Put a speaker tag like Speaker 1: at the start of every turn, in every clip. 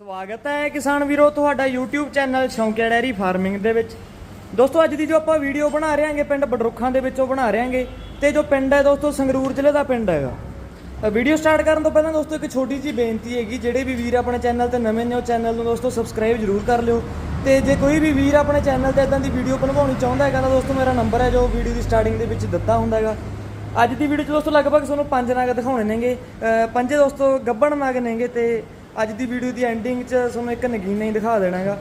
Speaker 1: ਸਵਾਗਤ ਹੈ ਕਿਸਾਨ ਵੀਰੋ, ਤੁਹਾਡਾ YouTube channel Shaunkiya dairy farming ਦੇ ਵਿੱਚ। ਦੋਸਤੋ, ਅੱਜ ਦੀ ਜੋ ਆਪਾਂ ਵੀਡੀਓ ਬਣਾ ਰਹੇ ਹਾਂਗੇ ਪਿੰਡ ਬਡਰੁੱਖਾਂ ਦੇ ਵਿੱਚੋਂ ਬਣਾ ਰਹੇ ਹਾਂਗੇ ਤੇ ਜੋ ਪਿੰਡ ਹੈ ਦੋਸਤੋ, ਸੰਗਰੂਰ ਜ਼ਿਲ੍ਹੇ ਦਾ ਪਿੰਡ ਹੈਗਾ। ਵੀਡੀਓ ਸਟਾਰਟ ਕਰਨ ਤੋਂ ਪਹਿਲਾਂ ਦੋਸਤੋ, ਇੱਕ ਛੋਟੀ ਜਿਹੀ ਬੇਨਤੀ ਹੈਗੀ, ਜਿਹੜੇ ਵੀ ਵੀਰ ਆਪਣੇ ਚੈਨਲ ਤੇ ਨਵੇਂ ਨੇ, ਉਹ ਚੈਨਲ ਨੂੰ ਦੋਸਤੋ ਸਬਸਕ੍ਰਾਈਬ ਜ਼ਰੂਰ ਕਰ ਲਿਓ। ਤੇ ਜੇ ਕੋਈ ਵੀ ਵੀਰ ਆਪਣੇ ਚੈਨਲ ਤੇ ਇਦਾਂ ਦੀ ਵੀਡੀਓ ਬਣਵਾਉਣੀ ਚਾਹੁੰਦਾ ਹੈਗਾ, ਤਾਂ ਦੋਸਤੋ, ਮੇਰਾ ਨੰਬਰ ਹੈ ਜੋ ਵੀਡੀਓ ਦੀ ਸਟਾਰਟਿੰਗ ਦੇ ਵਿੱਚ ਦਿੱਤਾ ਹੁੰਦਾ ਹੈਗਾ। ਅੱਜ ਦੀ ਵੀਡੀਓ 'ਚ ਦੋਸਤੋ, ਲਗਭਗ ਤੁਹਾਨੂੰ ਪੰਜ ਨਗ ਦਿਖਾਉਣੇ ਨੇਗੇ। ਪੰਜੇ ਦੋਸਤੋ, ਗੱਬਣ ਨਗ ਨੇਗੇ ਤੇ ਅੱਜ ਦੀ ਵੀਡੀਓ ਦੀ ਐਂਡਿੰਗ 'ਚ ਤੁਹਾਨੂੰ ਇੱਕ ਨਗੀਨਾ ਹੀ ਦਿਖਾ ਦੇਣਾ ਹੈਗਾ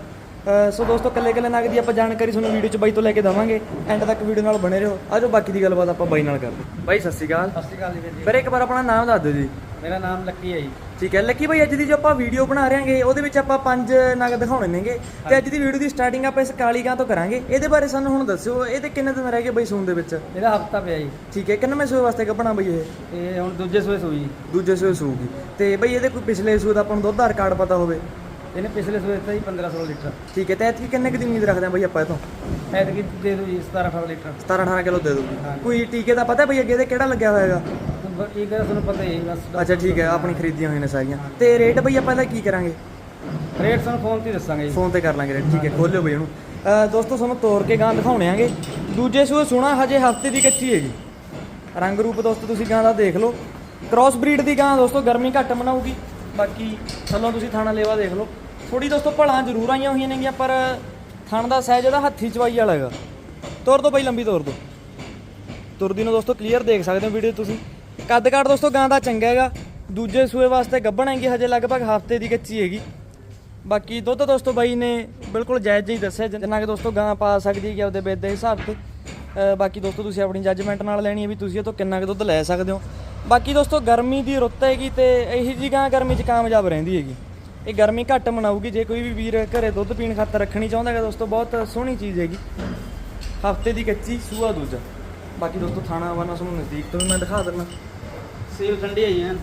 Speaker 1: ਅਹ ਸੋ ਦੋਸਤੋ ਕੱਲੇ ਕੱਲੇ ਨਗ ਦੀ ਆਪਾਂ ਜਾਣਕਾਰੀ ਤੁਹਾਨੂੰ ਵੀਡੀਓ 'ਚ ਬਾਈ ਤੋਂ ਲੈ ਕੇ ਦਵਾਂਗੇ। ਐਂਡ ਤੱਕ ਵੀਡੀਓ ਨਾਲ ਬਣੇ ਰਹੋ। ਆਜੋ ਬਾਕੀ ਦੀ ਗੱਲਬਾਤ ਆਪਾਂ ਬਾਈ ਨਾਲ ਕਰਦੇ ਬਾਈ ਸਤਿ ਸ਼੍ਰੀ ਅਕਾਲ।
Speaker 2: ਸਤਿ ਸ਼੍ਰੀ ਅਕਾਲ ਜੀ ਵੀਰ ਜੀ।
Speaker 1: ਫਿਰ ਇੱਕ ਵਾਰ ਆਪਣਾ ਨਾਮ ਦੱਸ ਦਿਓ ਜੀ।
Speaker 2: ਮੇਰਾ ਨਾਮ ਲੱਕੀ ਹੈ ਜੀ।
Speaker 1: ਠੀਕ ਹੈ ਲੱਕੀ ਭਾਈ ਅੱਜ ਦੀ ਜੋ ਆਪਾਂ ਵੀਡੀਓ ਬਣਾ ਰਹੇ ਹਾਂਗੇ ਉਹਦੇ ਵਿੱਚ ਆਪਾਂ ਪੰਜ ਨਗ ਦਿਖਾਉਣੇ ਨੇਗੇ। ਤੇ ਅੱਜ ਦੀ ਵੀਡੀਓ ਦੀ ਸਟਾਰਟਿੰਗ ਆਪਾਂ ਇਸ ਕਾਲੀ ਗਾਂ ਤੋਂ ਕਰਾਂਗੇ। ਇਹਦੇ ਬਾਰੇ ਸਾਨੂੰ ਹੁਣ ਦੱਸਿਓ ਇਹਦੇ ਕਿੰਨੇ ਦਿਨ ਰਹਿ ਗਏ ਬਈ ਸੂਣ ਦੇ ਵਿੱਚ?
Speaker 2: ਇਹਦਾ ਹਫਤਾ ਪਿਆ ਜੀ।
Speaker 1: ਠੀਕ ਹੈ ਕਿੰਨਵੇਂ ਸੂਏ ਵਾਸਤੇ ਕੱਢਣਾ ਬਈ ਇਹ?
Speaker 2: ਤੇ ਹੁਣ ਦੂਜੇ ਸੂਏ ਸੂਈ।
Speaker 1: ਦੂਜੇ ਸੂਏ ਸੂਗੀ ਤੇ ਬਈ ਇਹਦੇ ਕੋਈ ਪਿਛਲੇ ਸੂਏ ਦਾ ਆਪਾਂ ਨੂੰ ਦੁੱਧ ਦਾ ਰਿਕਾਰਡ ਪਤਾ ਹੋਵੇ?
Speaker 2: ਇਹਨੇ ਪਿਛਲੇ ਸੂਏ ਦਿੱਤਾ ਜੀ 1500 ਲੀਟਰ।
Speaker 1: ਠੀਕ ਹੈ ਤੇ ਐਤਕੀ ਕਿੰਨੇ ਕੁ ਦੀ ਉਮੀਦ ਰੱਖਦੇ ਆ ਬਈ ਆਪਾਂ ਇਹ ਤੋਂ
Speaker 2: ਐਤਕੀ ਦੇ ਦੋ ਜੀ 17 18 ਲੀਟਰ।
Speaker 1: 17 18 ਕਿਲੋ ਦੇ
Speaker 2: ਹਾਂ।
Speaker 1: ਕੋਈ ਟੀਕੇ ਦਾ ਪਤਾ ਬਈ ਅੱਗੇ ਇਹਦੇ ਕਿਹੜਾ ਲੱਗਿਆ ਹੋਇਆਗਾ
Speaker 2: ਬਸ ਠੀਕ ਹੈ ਤੁਹਾਨੂੰ ਪਤਾ ਹੀ ਹੈ ਬਸ
Speaker 1: ਅੱਛਾ ਠੀਕ ਹੈ ਆਪਣੀ ਖਰੀਦੀਆਂ ਹੋਈਆਂ ਨੇ ਸਾਰੀਆਂ। ਤੇ ਰੇਟ ਬਈ ਆਪਾਂ ਇਹਦਾ ਕੀ ਕਰਾਂਗੇ?
Speaker 2: ਰੇਟ ਤੁਹਾਨੂੰ ਫੋਨ ਤੇ ਹੀ ਦੱਸਾਂਗੇ ਜੀ।
Speaker 1: ਫੋਨ ਤੇ ਕਰ ਲਾਂਗੇ ਰੇਟ ਠੀਕ ਹੈ ਖੋਲਿਓ ਬਈ ਅਹ ਦੋਸਤੋ ਤੁਹਾਨੂੰ ਤੋੜ ਕੇ ਗਾਂ ਦਿਖਾਉਣੇ ਆਂਗੇ। ਦੂਜੇ ਸੂਏ ਸੁਣਾ ਹਜੇ ਹਫ਼ਤੇ ਦੀ ਕੱਚੀ ਹੈਗੀ। ਰੰਗ ਰੂਪ ਦੋਸਤੋ ਤੁਸੀਂ ਗਾਂ ਦਾ ਦੇਖ ਲਓ। ਕ੍ਰਾਸ ਬਰੀਡ ਦੀ ਗਾਂ ਦੋਸਤੋ ਗਰਮੀ ਘੱਟ ਮਨਾਊਗੀ। ਬਾਕੀ ਥੱਲੋਂ ਤੁਸੀਂ ਥਾਣਾ ਲੇਵਾ ਦੇਖ ਲਓ। ਥੋੜੀ ਦੋਸਤੋ ਭਲਾਂ ਜ਼ਰੂਰ ਆਈਆਂ ਹੋਈਆਂ ਨੇਗੀਆਂ ਪਰ ਥਣ ਦਾ ਸਾਈਜ਼ ਇਹਦਾ ਹੱਥੀ ਚਵਾਈ ਵਾਲਾ ਹੈਗਾ। ਤੋਰ ਦੋ ਬਈ ਲੰਬੀ ਤੋਰ ਦੋ। ਤੁਰਦੀ ਨੂੰ ਦੋਸਤੋ ਕਲੀਅਰ ਦੇਖ ਸਕਦੇ ਹੋ ਵੀਡੀਓ ਤੁਸੀਂ। ਕੱਦ ਕਾਠ ਦੋਸਤੋ, ਗਾਂ ਦਾ ਚੰਗਾ ਹੈਗਾ। ਦੂਜੇ ਸੂਏ ਵਾਸਤੇ ਗੱਭਣ ਹੈਗੀ, ਹਜੇ ਲਗਭਗ ਹਫ਼ਤੇ ਦੀ ਕੱਚੀ ਹੈਗੀ। ਬਾਕੀ ਦੁੱਧ ਦੋਸਤੋ, ਬਾਈ ਨੇ ਬਿਲਕੁਲ ਜਾਇਜ਼ ਹੀ ਦੱਸਿਆ, ਜਿੰਨਾ ਕਿ ਦੋਸਤੋ ਗਾਂ ਪਾ ਸਕਦੀ ਹੈ ਕਿ ਆਪਦੇ ਬੇਦ ਦੇ ਹਿਸਾਬ ਤੇ। ਬਾਕੀ ਦੋਸਤੋ, ਤੁਸੀਂ ਆਪਣੀ ਜੱਜਮੈਂਟ ਨਾਲ ਲੈਣੀ ਹੈ ਵੀ ਤੁਸੀਂ ਇਹ ਤੋਂ ਕਿੰਨਾ ਕੁ ਦੁੱਧ ਲੈ ਸਕਦੇ ਹੋ। ਬਾਕੀ ਦੋਸਤੋ, ਗਰਮੀ ਦੀ ਰੁੱਤ ਹੈਗੀ ਤੇ ਇਹੀ ਜੀ ਗਾਂ ਗਰਮੀ 'ਚ ਕਾਮਯਾਬ ਰਹਿੰਦੀ ਹੈਗੀ। ਇਹ ਗਰਮੀ ਘੱਟ ਮਨਾਊਗੀ, ਜੇ ਕੋਈ ਵੀ ਵੀਰ ਘਰੇ ਦੁੱਧ ਪੀਣ ਖਾਤਰ ਰੱਖਣੀ ਚਾਹੁੰਦਾ ਹੈਗਾ ਦੋਸਤੋ, ਬਹੁਤ ਸੋਹਣੀ ਚੀਜ਼ ਹੈਗੀ। ਹਫ਼ਤੇ ਦੀ ਕੱਚੀ, ਸੂਆ ਦੂਜਾ। ਬਾਕੀ ਦੋਸਤੋ ਥਾਣਾ ਵਾਨਾ ਤੁਹਾਨੂੰ ਨਜ਼ਦੀਕ ਤੋਂ ਵੀ ਮੈਂ ਦਿਖਾ ਦਿੰਦਾ।
Speaker 2: ਸੇਵ ਠੰਡੀ ਹੈ ਜੀ ਐਨ।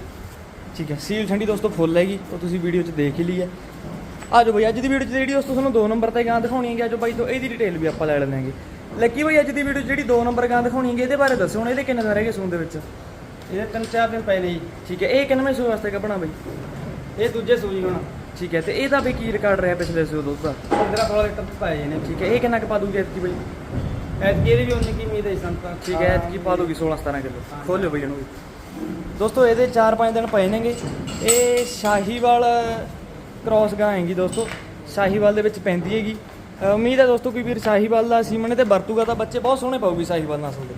Speaker 1: ਠੀਕ ਹੈ ਸੀਲ ਠੰਡੀ ਦੋਸਤੋ ਫੁੱਲ ਹੈਗੀ ਉਹ ਤੁਸੀਂ ਵੀਡੀਓ 'ਚ ਦੇਖ ਹੀ ਲਈ ਹੈ। ਆਜੋ ਬਈ ਅੱਜ ਦੀ ਵੀਡੀਓ 'ਚ ਜਿਹੜੀ ਦੋਸਤੋ ਤੁਹਾਨੂੰ ਦੋ ਨੰਬਰ ਤੇ ਗਾਂ ਦਿਖਾਉਣੀ ਹੈਗੀ ਆਜੋ ਬਾਈ ਤੋਂ ਇਹਦੀ ਡਿਟੇਲ ਵੀ ਆਪਾਂ ਲੈ ਲੈਂਦੇ ਹਾਂਗੇ। ਲੱਕੀ ਬਈ ਅੱਜ ਦੀ ਵੀਡੀਓ 'ਚ ਜਿਹੜੀ ਦੋ ਨੰਬਰ ਗਾਂ ਦਿਖਾਉਣੀ ਹੈਗੀ ਇਹਦੇ ਬਾਰੇ ਦੱਸੋ ਹੁਣ ਇਹਦੇ ਕਿੰਨੇ ਦਿਨ ਰਹਿ ਗਏ ਸੂਣ ਦੇ ਵਿੱਚ?
Speaker 2: ਇਹਦੇ ਤਿੰਨ ਚਾਰ ਦਿਨ ਪਏ ਨੇ ਜੀ।
Speaker 1: ਠੀਕ ਹੈ ਇਹ ਕਿੰਨਵੇਂ ਸੂਏ ਵਾਸਤੇ ਕੱਢਣਾ ਬਈ?
Speaker 2: ਇਹ ਦੂਜੇ ਸੂਈ ਹੁਣ।
Speaker 1: ਠੀਕ ਹੈ ਤੇ ਇਹਦਾ ਵੀ ਕੀ ਰਿਕਾਰਡ ਰਿਹਾ ਪਿਛਲੇ ਸੂਏ ਦੁੱਧ ਦਾ
Speaker 2: 15 16 ਲੀਟਰ ਪਾਏ ਨੇ।
Speaker 1: ਠੀਕ ਹੈ ਇਹ ਕਿੰਨਾ ਕੁ ਪਾ ਦੂਗੀ ਐਤਕੀ ਬਈ?
Speaker 2: ਐਤਕੀ ਇਹਦੀ ਵੀ ਉਨੀ ਕੀ ਉਮੀਦ ਹੈ ਜੀ ਸਾਨੂੰ ਤਾਂ।
Speaker 1: ਠੀਕ ਹੈ ਐਤਕੀ ਪਾ ਦੂਗੀ 16 17 ਕਿਲੋ। ਖੋਲਿਓ ਬਈ ਇਹਨੂੰ ਵੀ। ਦੋਸਤੋ, ਇਹਦੇ 4-5 ਦਿਨ ਪਏ ਨੇਗੇ। ਇਹ ਸ਼ਾਹੀਵਾਲ ਕ੍ਰਾਸ ਗਾਂ ਹੈਗੀ ਦੋਸਤੋ। ਸ਼ਾਹੀਵਾਲ ਦੇ ਵਿੱਚ ਪੈਂਦੀ ਹੈਗੀ। ਉਮੀਦ ਹੈ ਦੋਸਤੋ ਕੋਈ ਵੀਰ ਸ਼ਾਹੀਵਾਲ ਦਾ ਸੀਮਨ ਤੇ ਵਰਤੂਗਾ ਤਾਂ ਬੱਚੇ ਬਹੁਤ ਸੋਹਣੇ ਪਾਉਗੀ ਸ਼ਾਹੀਵਾਲ ਨਸਲ ਦੇ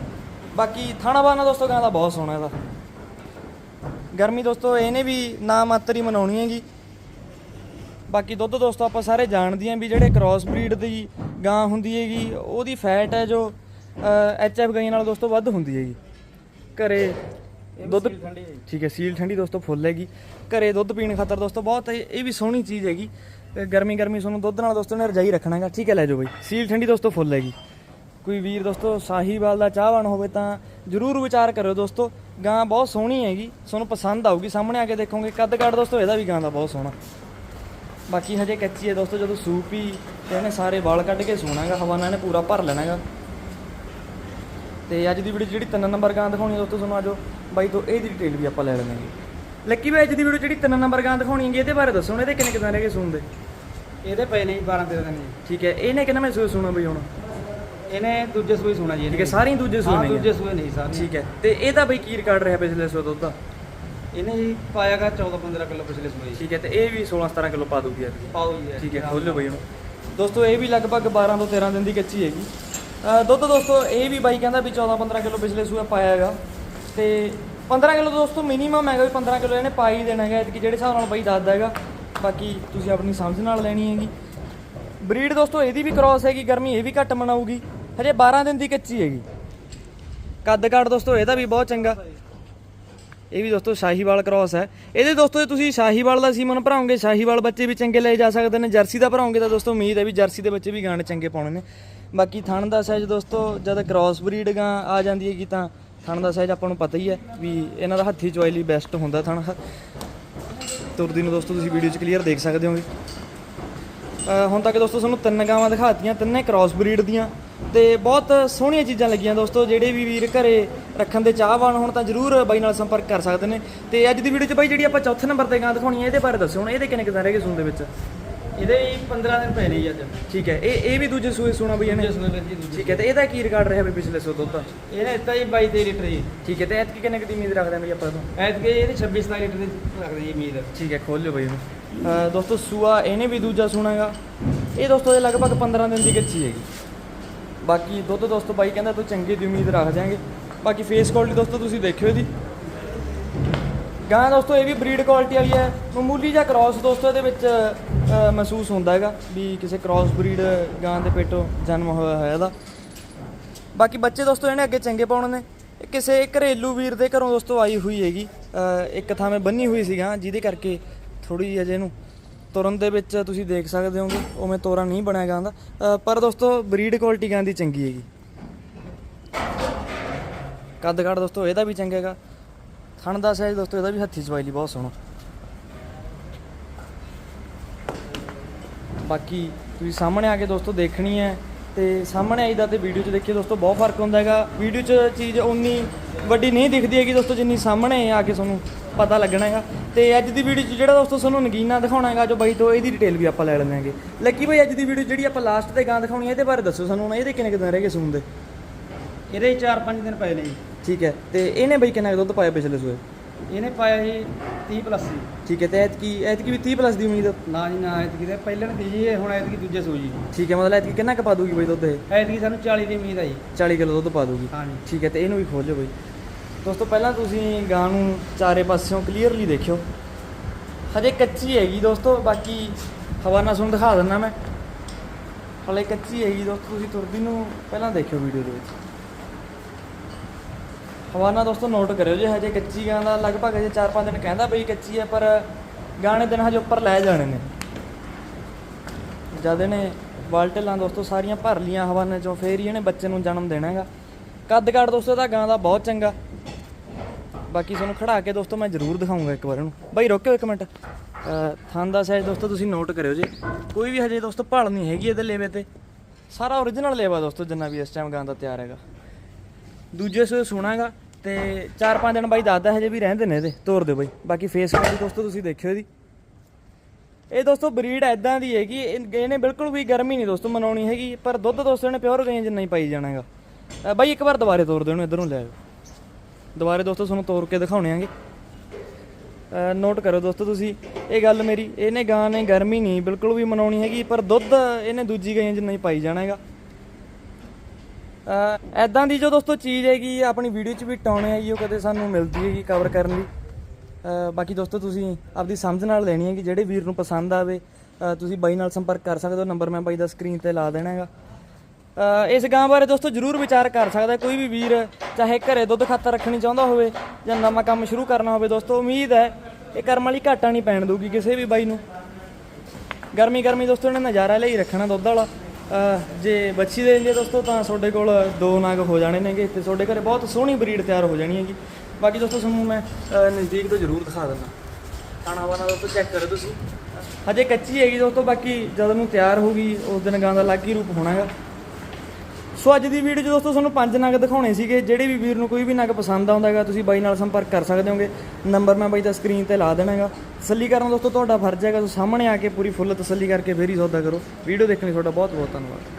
Speaker 1: ਬਾਕੀ ਥਾਣਾ ਬਾਨਾ ਦੋਸਤੋ ਗਾਂ ਦਾ ਬਹੁਤ ਸੋਹਣਾ ਇਹਦਾ। ਗਰਮੀ ਦੋਸਤੋ, ਇਹਨੇ ਵੀ ਨਾ ਮਾਤਰ ਹੀ ਮਨਾਉਣੀ ਹੈਗੀ। ਬਾਕੀ ਦੁੱਧ ਦੋਸਤੋ ਆਪਾਂ ਸਾਰੇ ਜਾਣਦੇ ਆਂ ਵੀ ਜਿਹੜੇ ਕ੍ਰਾਸ ਬਰੀਡ ਦੀ ਗਾਂ ਹੁੰਦੀ ਹੈਗੀ, ਉਹਦੀ ਫੈਟ ਹੈ ਜੋ ਐਚ ਐਫ ਗਾਈਆਂ ਨਾਲ ਦੋਸਤੋ ਵੱਧ ਹੁੰਦੀ ਹੈਗੀ। ਘਰੇ ਦੁੱਧ। ਠੀਕ ਹੈ ਸੀਲ ਠੰਡੀ ਦੋਸਤੋ ਫੁੱਲ ਹੈਗੀ। ਘਰੇ ਦੁੱਧ ਪੀਣ ਖਾਤਰ ਦੋਸਤੋ ਬਹੁਤ ਇਹ ਵੀ ਸੋਹਣੀ ਚੀਜ਼ ਹੈਗੀ। ਗਰਮੀ ਗਰਮੀ ਤੁਹਾਨੂੰ ਦੁੱਧ ਨਾਲ ਦੋਸਤੋ ਨੇ ਰਜਾਈ ਰੱਖਣਾ ਹੈਗਾ। ਠੀਕ ਹੈ ਲੈ ਜਾਓ ਬਈ। ਸੀਲ ਠੰਡੀ ਦੋਸਤੋ ਫੁੱਲ ਹੈਗੀ। ਕੋਈ ਵੀਰ ਦੋਸਤੋ ਸਾਹੀਵਾਲ ਦਾ ਚਾਹਵਾਨ ਹੋਵੇ ਤਾਂ ਜਰੂਰ ਵਿਚਾਰ ਕਰਿਓ ਦੋਸਤੋ। ਗਾਂ ਬਹੁਤ ਸੋਹਣੀ ਹੈਗੀ। ਤੁਹਾਨੂੰ ਪਸੰਦ ਆਊਗੀ। ਸਾਹਮਣੇ ਆ ਕੇ ਦੇਖੋਗੇ ਕੱਦ ਕਾਠ ਦੋਸਤੋ ਇਹਦਾ ਵੀ ਗਾਂ ਦਾ ਬਹੁਤ ਸੋਹਣਾ। ਬਾਕੀ ਹਜੇ ਕੱਚੀ ਹੈ ਦੋਸਤੋ ਜਦੋਂ ਸੂਪ ਹੀ ਤੇ ਇਹਨੇ ਸਾਰੇ ਵਾਲ ਕੱਢ ਕੇ ਸੋਣਾਗਾ ਹਵਾਨਾ ਇਹਨੇ ਪੂਰਾ ਭਰ ਲੈਣਾਗਾ ਤੇ ਅੱਜ ਦੀ ਵੀਡੀਓ ਜਿਹੜੀ ਤਿੰਨ ਨੰਬਰ ਗਾਂ ਦਿਖਾਉਣੀ ਦੋਸਤੋ ਤੁਹਾਨੂੰ ਆਜੋ ਬਾਈ ਤੋਂ ਇਹਦੀ ਡਿਟੇਲ ਵੀ ਆਪਾਂ ਲੈ ਲੈਣਾਂਗੇ ਲੱਕੀ ਬਾਈ ਅੱਜ ਦੀ ਵੀਡੀਓ ਜਿਹੜੀ ਤਿੰਨ ਨੰਬਰ ਗਾਂ ਦਿਖਾਉਣੀ ਹੈਗੀ ਇਹਦੇ ਬਾਰੇ ਦੱਸੋ ਇਹਦੇ ਕਿੰਨੇ ਕਿਦਾਂ ਰਹਿ ਗਏ ਸੂਣ ਦੇ
Speaker 2: ਇਹਦੇ ਪਏ ਨੇ ਜੀ 12 13 ਦਿਨ ਜੀ
Speaker 1: ਠੀਕ ਹੈ ਇਹਨੇ ਕਿੰਨਾ ਮੈਂ ਸੂਏ ਸੁਣਾ ਬਈ ਹੁਣ?
Speaker 2: ਇਹਨੇ ਦੂਜੇ ਸੂਈ ਸੁਣਾ ਜੀ
Speaker 1: ਠੀਕ ਹੈ ਸਾਰੀ ਦੂਜੇ ਸੂਏ
Speaker 2: ਹਾਂ
Speaker 1: ਨੇ
Speaker 2: ਦੂਜੇ ਸੂਏ ਨਹੀਂ ਸਾਰੇ।
Speaker 1: ਠੀਕ ਹੈ ਤੇ ਇਹਦਾ ਬਈ ਕੀ ਰਿਕਾਰਡ ਰਿਹਾ ਪਿਛਲੇ ਸੂਏ ਦੁੱਧ ਦਾ
Speaker 2: ਇਹਨੇ ਜੀ ਪਾਇਆਗਾ 14 15 ਕਿਲੋ ਪਿਛਲੇ ਸੂਏ
Speaker 1: ਠੀਕ ਹੈ ਤੇ ਇਹ ਵੀ 16 17 ਕਿਲੋ ਪਾ ਦੂਗੀ ਐਤਕੀ।
Speaker 2: ਪਾਓ ਜੀ ਇਹ।
Speaker 1: ਠੀਕ ਹੈ ਖੋਲਿਓ ਬਈ ਹੁਣ। ਦੋਸਤੋ ਇਹ ਵੀ ਲਗਭਗ 12 ਤੋਂ 13 ਦਿਨ ਦੀ ਕੱਚੀ ਹੈਗੀ। ਦੁੱਧ ਦੋਸਤੋ ਇਹ ਵੀ ਬਾਈ ਕਹਿੰਦਾ ਵੀ 14 15 ਕਿਲੋ ਪਿਛਲੇ ਸੂਏ ਪਾਇਆ ਹੈਗਾ ਤੇ 15 ਕਿਲੋ ਦੋਸਤੋ ਮਿਨੀਮਮ ਹੈਗਾ ਵੀ 15 ਕਿਲੋ ਇਹਨੇ ਪਾ ਹੀ ਦੇਣਾ ਹੈਗਾ ਕਿ ਜਿਹੜੇ ਹਿਸਾਬ ਨਾਲ ਬਾਈ ਦੱਸਦਾ ਹੈਗਾ, ਬਾਕੀ ਤੁਸੀਂ ਆਪਣੀ ਸਮਝ ਨਾਲ ਲੈਣੀ ਹੈਗੀ। ਬਰੀਡ ਦੋਸਤੋ ਇਹਦੀ ਵੀ ਕ੍ਰਾਸ ਹੈਗੀ, ਗਰਮੀ ਇਹ ਵੀ ਘੱਟ ਮਨਾਊਗੀ। ਹਜੇ 12 ਦਿਨ ਦੀ ਕੱਚੀ ਹੈਗੀ। ਕੱਦ ਕਾਟ ਦੋਸਤੋ ਇਹਦਾ ਵੀ ਬਹੁਤ ਚੰਗਾ। ਇਹ ਵੀ ਦੋਸਤੋ ਸ਼ਾਹੀਵਾਲ ਕ੍ਰਾਸ ਹੈ। ਇਹਦੇ ਦੋਸਤੋ ਜੇ ਤੁਸੀਂ ਸ਼ਾਹੀਵਾਲ ਦਾ ਸੀਮਨ ਭਰਾਓਗੇ, ਸ਼ਾਹੀਵਾਲ ਬੱਚੇ ਵੀ ਚੰਗੇ ਲਏ ਜਾ ਸਕਦੇ ਨੇ। ਜਰਸੀ ਦਾ ਭਰਾਓਗੇ ਤਾਂ ਦੋਸਤੋ ਉਮੀਦ ਹੈ ਵੀ ਜਰਸੀ ਦੇ ਬੱਚੇ ਵੀ ਗਾਣੇ ਚੰਗੇ ਪਾਉਣੇ ਨੇ। ਬਾਕੀ ਥਣ ਦਾ ਸਾਈਜ਼ ਦੋਸਤੋ, ਜਦ ਕ੍ਰਾਸ ਬਰੀਡ ਗਾਂ ਆ ਜਾਂਦੀ ਹੈਗੀ ਤਾਂ ਥਣ ਦਾ ਸਾਈਜ਼ ਆਪਾਂ ਨੂੰ ਪਤਾ ਹੀ ਹੈ ਵੀ ਇਹਨਾਂ ਦਾ ਹੱਥੀ ਚੁਆਈ ਲਈ ਬੈਸਟ ਹੁੰਦਾ ਥਣ। ਤੁਰਦੀ ਨੂੰ ਦੋਸਤੋ, ਤੁਸੀਂ ਵੀਡੀਓ 'ਚ ਕਲੀਅਰ ਦੇਖ ਸਕਦੇ ਹੋਗੇ। ਅਹ ਹੁਣ ਤੱਕ ਦੋਸਤੋ, ਤੁਹਾਨੂੰ ਤਿੰਨ ਗਾਵਾਂ ਦਿਖਾਤੀਆਂ, ਤਿੰਨੇ ਕ੍ਰਾਸ ਬਰੀਡ ਦੀਆਂ। ਤੇ ਬਹੁਤ ਸੋਹਣੀਆਂ ਚੀਜ਼ਾਂ ਲੱਗੀਆਂ ਦੋਸਤੋ, ਜਿਹੜੇ ਵੀ ਵੀਰ ਘਰੇ ਰੱਖਣ ਦੇ ਚਾਹਵਾਨ ਹੋਣ ਤਾਂ ਜਰੂਰ ਬਾਈ ਨਾਲ ਸੰਪਰਕ ਕਰ ਸਕਦੇ ਨੇ। ਤੇ ਅੱਜ ਦੀ ਵੀਡੀਓ 'ਚ ਬਾਈ ਜਿਹੜੀ ਆਪਾਂ ਚੌਥੇ ਨੰਬਰ ਤੇ ਗਾਂ ਦਿਖਾਉਣੀ ਹੈ, ਇਹਦੇ ਬਾਰੇ ਦੱਸਿਓ ਹੁਣ, ਇਹਦੇ ਕਿੰਨੇ ਕਿਦਾਂ ਰਹਿ ਗਏ ਸੂਣ ਦੇ ਵਿੱਚ?
Speaker 2: ਇਹਦੇ ਹੀ 15 ਦਿਨ ਪਏ ਨੇ ਜੀ ਅੱਜ।
Speaker 1: ਠੀਕ ਹੈ ਇਹ ਇਹ ਵੀ ਦੂਜੇ ਸੂਏ ਸੋਣਾ ਬਈ ਇਹਨੇ?
Speaker 2: ਦੂਜੇ ਸੂਏ ਜੀ ਦੂਜੇ
Speaker 1: ਠੀਕ ਹੈ ਤੇ ਇਹਦਾ ਕੀ ਰਿਕਾਰਡ ਰਿਹਾ ਬਈ ਪਿਛਲੇ ਸੋ ਦੁੱਧ ਦਾ
Speaker 2: ਇਹਨੇ ਦਿੱਤਾ ਜੀ 22 23 ਲੀਟਰ ਜੀ।
Speaker 1: ਠੀਕ ਹੈ ਤੇ ਐਤਕੀ ਕਿੰਨੇ ਕੁ ਦੀ ਉਮੀਦ ਰੱਖਦੇ ਆ ਬਈ ਆਪਾਂ ਤੋਂ?
Speaker 2: ਐਤਕੀ ਇਹਦੀ 26 27 ਲੀਟਰ ਦੀ ਰੱਖਦੇ ਜੀ ਉਮੀਦ।
Speaker 1: ਠੀਕ ਹੈ ਖੋਲ ਲਿਓ ਬਈ ਇਹਨੂੰ। ਦੋਸਤੋ ਸੂਆ ਇਹਨੇ ਵੀ ਦੂਜਾ ਸੁਣਾਗਾ ਇਹ ਦੋਸਤੋ ਇਹ ਲਗਭਗ 15 ਦਿਨ ਦੀ ਕੱਚੀ ਹੈਗੀ। ਬਾਕੀ ਦੁੱਧ ਦੋਸਤੋ ਬਾਈ ਕਹਿੰਦਾ ਤੂੰ ਚੰਗੀ ਦੀ ਉਮੀਦ ਰੱਖ ਜਾਾਂਗੇ ਬਾਕੀ ਫੇਸ ਕੁਆਲਿਟੀ ਦੋਸਤੋ ਤੁਸੀਂ ਦੇਖਿਓ ਇਹਦੀ। ਗਾਂ ਦੋਸਤੋ ਇਹ ਵੀ ਬਰੀਡ ਕੁਆਲਿਟੀ ਵਾਲੀ ਹੈ। ਮਾਮੂਲੀ ਜਿਹਾ ਕ੍ਰਾਸ ਦੋਸਤੋ ਇਹਦੇ ਵਿੱਚ ਮਹਿਸੂਸ ਹੁੰਦਾ ਹੈਗਾ ਵੀ ਕਿਸੇ ਕ੍ਰਾਸ ਬਰੀਡ ਗਾਂ ਦੇ ਪੇਟੋਂ ਜਨਮ ਹੋਇਆ ਹੋਇਆ ਇਹਦਾ। ਬਾਕੀ ਬੱਚੇ ਦੋਸਤੋ, ਇਹਨੇ ਅੱਗੇ ਚੰਗੇ ਪਾਉਣ ਨੇ। ਕਿਸੇ ਘਰੇਲੂ ਵੀਰ ਦੇ ਘਰੋਂ ਦੋਸਤੋ ਆਈ ਹੋਈ ਹੈਗੀ। ਅਹ ਇੱਕ ਥਾਵੇਂ ਬੰਨੀ ਹੋਈ ਸੀ ਗਾਂ, ਜਿਹਦੇ ਕਰਕੇ ਥੋੜੀ ਜਿਹੀ ਅਜੇ ਨੂੰ ਤੁਰਨ ਦੇ ਵਿੱਚ ਤੁਸੀਂ ਦੇਖ ਸਕਦੇ ਹੋਗੇ, ਉਵੇਂ ਤੋਰਾ ਨਹੀਂ ਬਣਿਆ ਗਾਂ ਦਾ। ਪਰ ਦੋਸਤੋ ਬਰੀਡ ਕੁਆਲਿਟੀ ਗਾਂ ਦੀ ਚੰਗੀ ਹੈਗੀ। ਕੱਦ ਕਾਠ ਦੋਸਤੋ, ਇਹਦਾ ਵੀ ਚੰਗਾ ਹੈਗਾ। ਥਣ ਦਾ ਸਾਈਜ਼ ਦੋਸਤੋ, ਇਹਦਾ ਵੀ ਹੱਥੀ ਚਵਾਈ ਲਈ ਬਹੁਤ ਸੋਹਣਾ। ਬਾਕੀ ਤੁਸੀਂ ਸਾਹਮਣੇ ਆ ਕੇ ਦੋਸਤੋ ਦੇਖਣੀ ਹੈ ਤੇ ਸਾਹਮਣੇ ਆਈਦਾ ਤੇ ਵੀਡੀਓ 'ਚ ਦੇਖੀਏ ਦੋਸਤੋ ਬਹੁਤ ਫ਼ਰਕ ਹੁੰਦਾ ਹੈਗਾ। ਵੀਡੀਓ 'ਚ ਚੀਜ਼ ਉਨੀ ਵੱਡੀ ਨਹੀਂ ਦਿਖਦੀ ਹੈਗੀ ਦੋਸਤੋ ਜਿੰਨੀ ਸਾਹਮਣੇ ਆ ਕੇ ਤੁਹਾਨੂੰ ਪਤਾ ਲੱਗਣਾ ਹੈਗਾ। ਤੇ ਅੱਜ ਦੀ ਵੀਡੀਓ 'ਚ ਜਿਹੜਾ ਦੋਸਤੋ ਤੁਹਾਨੂੰ ਨਗੀਨਾ ਦਿਖਾਉਣਾ ਹੈਗਾ ਜੋ ਬਾਈ ਤੋਂ ਇਹਦੀ ਡਿਟੇਲ ਵੀ ਆਪਾਂ ਲੈ ਲੈਂਦੇ ਹਾਂਗੇ। ਲੱਕੀ ਬਾਈ ਅੱਜ ਦੀ ਵੀਡੀਓ ਜਿਹੜੀ ਆਪਾਂ ਲਾਸਟ ਤੇ ਗਾਂ ਦਿਖਾਉਣੀ ਹੈ ਇਹਦੇ ਬਾਰੇ ਦੱਸੋ ਸਾਨੂੰ ਇਹਦੇ ਕਿੰਨੇ ਦਿਨ ਰਹਿ ਗਏ ਸੂਣ ਦੇ?
Speaker 2: ਇਹਦੇ 4-5 ਦਿਨ ਪਏ ਨੇ ਜੀ।
Speaker 1: ਠੀਕ ਹੈ ਤੇ ਇਹਨੇ ਬਾਈ ਕਿੰਨਾ ਦੁੱਧ ਪਾਇਆ ਪਿਛਲੇ ਸੂਏ?
Speaker 2: ਇਹਨੇ ਪਾਇਆ ਜੀ 30 ਪਲੱਸ ਜੀ
Speaker 1: ਠੀਕ ਹੈ ਤੇ ਐਤਕੀ ਐਤਕੀ ਵੀ 30 ਪਲੱਸ ਦੀ ਉਮੀਦ?
Speaker 2: ਨਾ ਜੀ ਨਾ ਐਤਕੀ ਦੇ ਪਹਿਲਾਂ ਦੀ ਜੀ ਇਹ ਹੁਣ ਐਤਕੀ ਦੂਜੇ ਜੀ।
Speaker 1: ਠੀਕ ਹੈ ਮਤਲਬ ਐਤਕੀ ਕਿੰਨਾ ਕੁ ਪਾ ਦੂਗੀ ਬਾਈ ਦੁੱਧ ਇਹ?
Speaker 2: ਐਤਕੀ ਸਾਨੂੰ 40 ਦੀ ਉਮੀਦ ਆ ਜੀ।
Speaker 1: 40 ਕਿਲੋ ਦੁੱਧ ਪਾ ਦੂਗੀ
Speaker 2: ਹਾਂ ਜੀ
Speaker 1: ਠੀਕ ਹੈ ਤੇ ਇਹਨੂੰ ਵੀ ਖੋਲ ਲਿਓ ਬਈ। ਦੋਸਤੋ ਪਹਿਲਾਂ ਤੁਸੀਂ ਗਾਂ ਨੂੰ ਚਾਰੇ ਪਾਸਿਓਂ ਕਲੀਅਰਲੀ ਦੇਖਿਓ। ਹਜੇ ਕੱਚੀ ਹੈਗੀ ਦੋਸਤੋ ਬਾਕੀ ਹਵਾਨਾ ਸੁਣ ਦਿਖਾ ਦਿੰਦਾ ਮੈਂ। ਹਲੇ ਕੱਚੀ ਹੈਗੀ ਦੋਸਤੋ ਤੁਸੀਂ ਤੁਰਦੀ ਨੂੰ ਪਹਿਲਾਂ ਦੇਖਿਓ ਵੀਡੀਓ ਦੇ ਵਿੱਚ। ਹਵਾਨਾ ਦੋਸਤੋ ਨੋਟ ਕਰਿਓ ਜੇ ਹਜੇ ਕੱਚੀ ਗਾਂ ਦਾ ਲਗਭਗ ਹਜੇ 4-5 ਦਿਨ ਕਹਿੰਦਾ ਬਈ ਕੱਚੀ ਹੈ, ਪਰ ਗਾਣੇ ਦਿਨ ਹਜੇ ਉੱਪਰ ਲੈ ਜਾਣੇ ਨੇ। ਜਦ ਇਹਨੇ ਬਾਲਟਲਾਂ ਦੋਸਤੋ, ਸਾਰੀਆਂ ਭਰ ਲੀਆਂ ਹਵਾਨੇ ਚੋਂ, ਫੇਰ ਹੀ ਇਹਨੇ ਬੱਚੇ ਨੂੰ ਜਨਮ ਦੇਣਾ ਹੈਗਾ। ਕੱਦ ਕਾਠ ਦੋਸਤੋ ਦਾ ਗਾਂ ਦਾ ਬਹੁਤ ਚੰਗਾ। ਬਾਕੀ ਤੁਹਾਨੂੰ ਖੜਾ ਕੇ ਦੋਸਤੋ, ਮੈਂ ਜ਼ਰੂਰ ਦਿਖਾਉਂਗਾ ਇੱਕ ਵਾਰ ਇਹਨੂੰ। ਬਾਈ ਰੋਕਿਓ ਇੱਕ ਮਿੰਟ। ਥਾਂ ਦਾ ਸਾਈਜ਼ ਦੋਸਤੋ, ਤੁਸੀਂ ਨੋਟ ਕਰਿਓ ਜੇ। ਕੋਈ ਵੀ ਹਜੇ ਦੋਸਤੋ, ਭਾਲ ਨਹੀਂ ਹੈਗੀ ਇਹਦੇ ਲੇਵੇ ਤੇ। ਸਾਰਾ ਓਰੀਜਨਲ ਲੇਵਾ ਦੋਸਤੋ, ਜਿੰਨਾ ਵੀ ਇਸ ਟਾਈਮ ਗਾਂ ਦਾ ਤਿਆਰ ਹੈਗਾ। ਦੂਜੇ ਸੋ ਸੁਣਾਗਾ ਤੇ 4-5 ਦਿਨ ਬਾਈ ਦੱਸਦਾ ਹਜੇ ਵੀ ਰਹਿੰਦੇ ਨੇ ਇਹਦੇ, ਤੋਰ ਦਿਓ ਬਾਈ। ਬਾਕੀ ਫੇਸ ਕੁਆਲਿਟੀ ਦੋਸਤੋ ਤੁਸੀਂ ਦੇਖਿਓ ਇਹਦੀ। ਇਹ ਦੋਸਤੋ ਬਰੀਡ ਐਦਾਂ ਦੀ ਹੈਗੀ, ਇਹ- ਇਹਨੇ ਬਿਲਕੁਲ ਵੀ ਗਰਮੀ ਨਹੀਂ ਦੋਸਤੋ ਮਨਾਉਣੀ ਹੈਗੀ, ਪਰ ਦੁੱਧ ਦੋਸਤੋ ਇਹਨੇ ਪਿਓਰ ਰੇਂਜ ਨਹੀਂ ਪਾਈ ਜਾਣਾ ਹੈਗਾ ਬਾਈ ਇੱਕ ਵਾਰ ਦੁਬਾਰੇ ਤੋਰ ਦਿਓ ਇਹਨੂੰ ਨੂੰ ਲੈ ਆਓ ਦੁਬਾਰੇ ਦੋਸਤੋ ਤੁਹਾਨੂੰ ਤੋਰ ਕੇ ਦਿਖਾਉਣੇ ਆਂਗੇ। ਨੋਟ ਕਰੋ ਦੋਸਤੋ ਤੁਸੀਂ, ਇਹ ਗੱਲ ਮੇਰੀ, ਇਹਨੇ ਗਾਂ ਨੇ ਗਰਮੀ ਨਹੀਂ ਬਿਲਕੁਲ ਵੀ ਮਨਾਉਣੀ ਹੈਗੀ, ਪਰ ਦੁੱਧ ਇਹਨੇ ਦੂਜੀ ਗਾਂ ਜਿੰਨਾ ਹੀ ਪਾਈ ਜਾਣਾ ਹੈਗਾ ਐਦਾਂ ਦੀ ਜੋ ਦੋਸਤੋ ਚੀਜ਼ ਹੈਗੀ ਆਪਣੀ ਵੀਡੀਓ 'ਚ ਵੀ ਟਾਉਣੇ ਹੈਗੀ ਉਹ ਕਦੇ ਸਾਨੂੰ ਮਿਲਦੀ ਹੈਗੀ ਕਵਰ ਕਰਨ ਲਈ। ਬਾਕੀ ਦੋਸਤੋ ਤੁਸੀਂ ਆਪਦੀ ਸਮਝ ਨਾਲ ਲੈਣੀ ਹੈ ਕਿ ਜਿਹੜੇ ਵੀਰ ਨੂੰ ਪਸੰਦ ਆਵੇ ਤੁਸੀਂ ਬਾਈ ਨਾਲ ਸੰਪਰਕ ਕਰ ਸਕਦੇ ਹੋ, ਨੰਬਰ ਮੈਂ ਬਾਈ ਦਾ ਸਕਰੀਨ ਤੇ ਲਾ ਦੇਣਾ ਹੈਗਾ। ਇਸ ਗਾਂ ਬਾਰੇ ਦੋਸਤੋ ਜਰੂਰ ਵਿਚਾਰ ਕਰ ਸਕਦਾ ਕੋਈ ਵੀ ਵੀਰ ਚਾਹੇ ਘਰੇ ਦੁੱਧ ਖਾਤਾ ਰੱਖਣੀ ਚਾਹੁੰਦਾ ਹੋਵੇ ਜਾਂ ਨਵਾਂ ਕੰਮ ਸ਼ੁਰੂ ਕਰਨਾ ਹੋਵੇ ਦੋਸਤੋ, ਉਮੀਦ ਹੈ ਇਹ ਕਰਮ ਵਾਲੀ ਘਾਟਾ ਨਹੀਂ ਪੈਣ ਦਊਗੀ ਕਿਸੇ ਵੀ ਬਾਈ ਨੂੰ। ਗਰਮੀ ਗਰਮੀ ਦੋਸਤੋ ਨੇ ਨਜ਼ਾਰਾ ਲਈ ਰੱਖਣਾ ਦੁੱਧ ਵਾਲਾ। ਜੇ ਬੱਚੀ ਦੇ ਦਿੰਦੇ ਦੋਸਤੋ ਤਾਂ ਤੁਹਾਡੇ ਕੋਲ ਦੋ ਨਗ ਹੋ ਜਾਣੇ ਨੇਗੇ ਤੇ ਤੁਹਾਡੇ ਘਰੇ ਬਹੁਤ ਸੋਹਣੀ ਬਰੀਡ ਤਿਆਰ ਹੋ ਜਾਣੀ ਹੈਗੀ। ਬਾਕੀ ਦੋਸਤੋ ਤੁਹਾਨੂੰ ਮੈਂ ਨਜ਼ਦੀਕ ਤੋਂ ਜ਼ਰੂਰ ਦਿਖਾ ਦਿੰਦਾ। ਖਾਣਾ ਵਾਣਾ ਦੋਸਤੋ ਚੈੱਕ ਕਰੋ ਤੁਸੀਂ। ਹਜੇ ਕੱਚੀ ਹੈਗੀ ਦੋਸਤੋ ਬਾਕੀ ਜਦੋਂ ਨੂੰ ਤਿਆਰ ਹੋਊਗੀ ਉਸ ਦਿਨ ਗਾਂ ਦਾ ਅਲੱਗ ਹੀ ਰੂਪ ਹੋਣਾ ਹੈਗਾ। ਸੋ ਅੱਜ ਦੀ ਵੀਡੀਓ 'ਚ ਦੋਸਤੋ ਤੁਹਾਨੂੰ ਪੰਜ ਨਗ ਦਿਖਾਉਣੇ ਸੀਗੇ, ਜਿਹੜੇ ਵੀ ਵੀਰ ਨੂੰ ਕੋਈ ਵੀ ਨਗ ਪਸੰਦ ਆਉਂਦਾ ਹੈਗਾ, ਤੁਸੀਂ ਬਾਈ ਨਾਲ ਸੰਪਰਕ ਕਰ ਸਕਦੇ ਹੋਗੇ। ਨੰਬਰ ਮੈਂ ਬਾਈ ਦਾ ਸਕਰੀਨ ਤੇ ਲਾ ਦੇਣਾ ਹੈਗਾ। ਤਸੱਲੀ ਕਰਨਾ ਦੋਸਤੋ, ਤੁਹਾਡਾ ਫਰਜ਼ ਹੈਗਾ ਤੁਸੀਂ ਸਾਹਮਣੇ ਆ ਕੇ ਪੂਰੀ ਫੁੱਲ ਤਸੱਲੀ ਕਰਕੇ ਫੇਰ ਹੀ ਸੌਦਾ ਕਰੋ। ਵੀਡੀਓ ਦੇਖਣ ਲਈ ਤੁਹਾਡਾ ਬਹੁਤ ਬਹੁਤ ਧੰਨਵਾਦ।